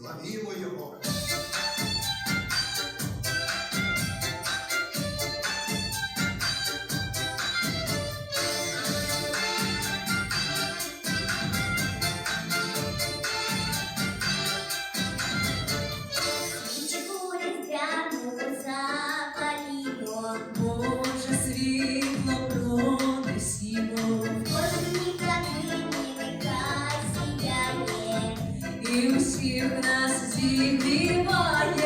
Славімо Його. усіх нас зігріває.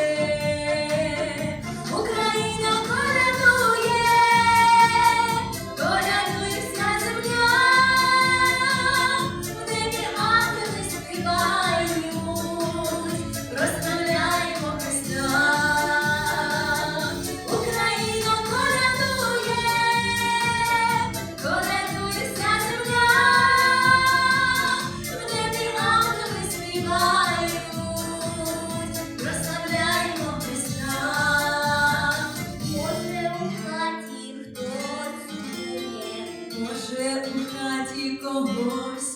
amor